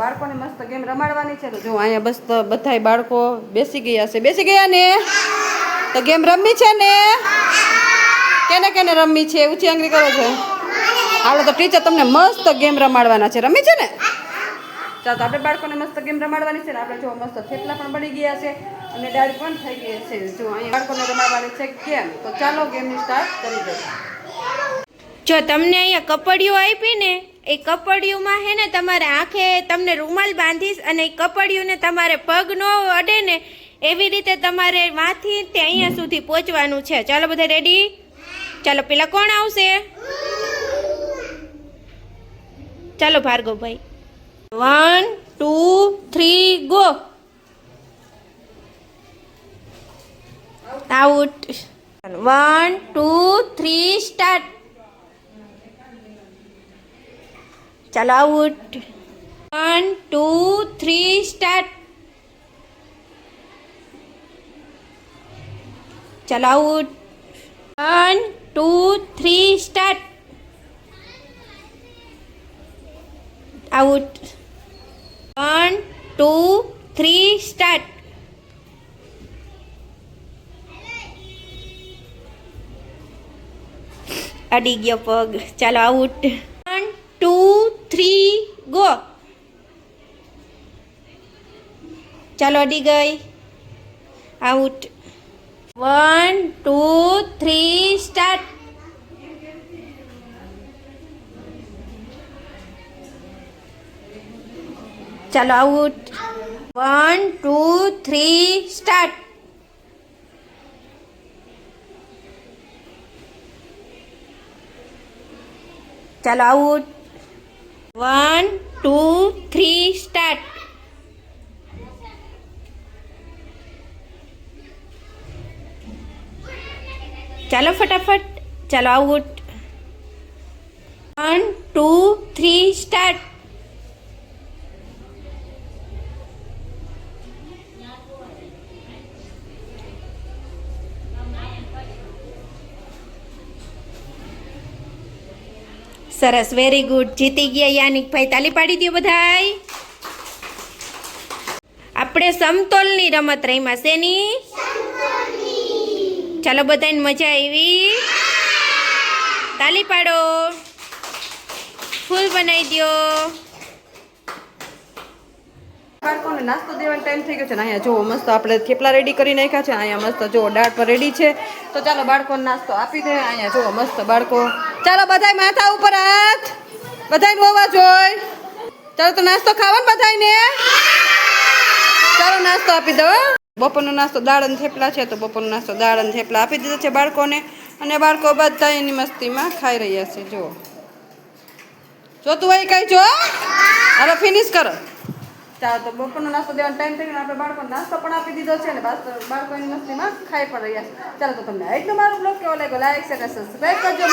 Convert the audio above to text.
બાળકોને મસ્ત ગેમ રમાડવાની છે. તો જો અહીંયા બસ તો બધાય બાળકો બેસી ગયા છે. બેસી ગયા ને? તો ગેમ રમવી છે ને? કેને કેને રમવી છે? ઊંચી આંગળી કરો છો. હાલો તો ટીચર તમને મસ્ત ગેમ રમાડવાના છે. રમી છે ને? ચાલો તો આપણે બાળકોને મસ્ત ગેમ રમાડવાની છે ને? આપણે જો મસ્ત થેપલા પણ બની ગયા છે અને દાળ પણ થઈ ગઈ છે. જો અહીંયા બાળકોને રમાડવાની છે ગેમ. તો ચાલો ગેમની સ્ટાર્ટ કરી દઈએ. જો તમને અહીંયા કપડિયું આપી ને એ કપડિયુંમાં હે ને તમારે આંખે તમને રૂમાલ બાંધીશ અને એ કપડિયુંને તમારે પગ ન અડે ને એવી રીતે તમારે વાંથી તે અહીંયા સુધી પહોંચવાનું છે. ચાલો બધા રેડી ચાલો, પેલા કોણ આવશે? ચાલો, Bhargavbhai. One two three go out one two three start ચાલો out. One two three start ચાલો out. One two three start out one two three start અડી ગયો પગ. ચાલો આઉટ. થ્રી ગો ચાલો અડી ગઈ. Out one two three start ચાલો out one two three start ચાલો out one two three start ચાલો ફટાફટ ચાલો out one two three start સરસ વેરી ગુડ જીતી ગયા યાનિકભાઈ તાલી પાડી દો બધાય. આપણે સમતોલની રમત રહીમાં શેની ચાલો બધાને મજા આવી. તાલી પાડો. ફૂલ બનાવી દો બાળકોને નાસ્તો દેવાનો ટાઈમ થઈ ગયો છે અહીંયા જો મસ્ત આપણે થેપલા રેડી કરી નાખ્યા છે. અહીંયા મસ્ત જો દાળ પર રેડી છે. તો ચાલો બાળકોને નાસ્તો આપી દે. અહીંયા જો મસ્ત બાળકો ચાલો બધાય માથા ઉપર હાથ. બધાયને હોવા જોઈ. ચાલો તો નાસ્તો ખાવાનો બધાયને? ચાલો નાસ્તો આપી દો બપોરનો નાસ્તો દાળ અને થેપલા છે, તો બપોરનો નાસ્તો દાળ અને થેપલા આપી દીધો છે બાળકોને. અને બાળકો બધા એની મસ્તીમાં ખાઈ રહ્યા છે જો જોતું હોય કઈ જો? હાલો ફિનિશ કરો. ચાલો તો બપોરનો નાસ્તો દેવાનો ટાઈમ થઈ ગયો આપણે બાળકો નાસ્તો પણ આપી દીધો છે ને બાળકોની મસ્તીમાં ખાઈ પણ રહ્યા છે. ચાલો તો તમને આજનો મારો બ્લોગ કેવો લાગ્યો? લાઈક શેર અને સબસ્ક્રાઈબ કરજો.